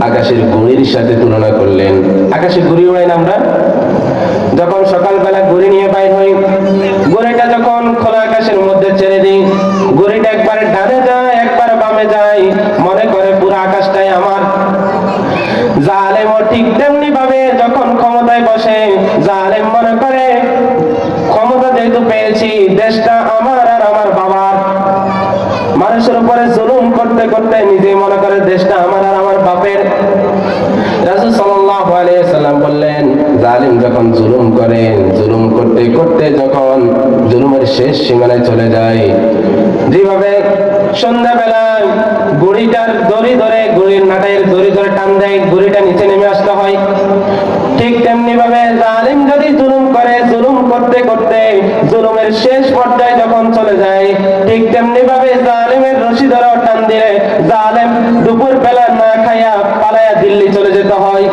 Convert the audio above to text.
আকাশের সাথে তুলনা করলেন। আকাশের উড়াই না আমরা? যখন সকালবেলা নিয়ে বাইর হই যখন খোলা আকাশের মধ্যে ছেড়ে দিই ডানে যায় বামে যায়। মনে করে পুরো আকাশটাই আমার। ঠিক তেমনি ভাবে যখন ক্ষমতায় বসে, জালেম মনে করে পেয়েছি, দেশটা আমার আর আমার বাবার। মানুষের উপরে জুলুম করতে করতে নিজে মনে করে দেশটা আমার আর আমার বাপের। ধরে ধরে টান দেয়, গুড়িটা নিচে আসতে হয়, ঠিক তেমনি ভাবে জালিম যদি জুলুম করে, জুলুম করতে করতে জুলুমের শেষ পর্যায়ে যখন চলে যায়, ঠিক তেমনি ভাবে জালেমের রশি ধরা টান দিলে জালেম দুপুর বেলা না খাইয়া পালায়া দিল্লি চলে যেতে হয়।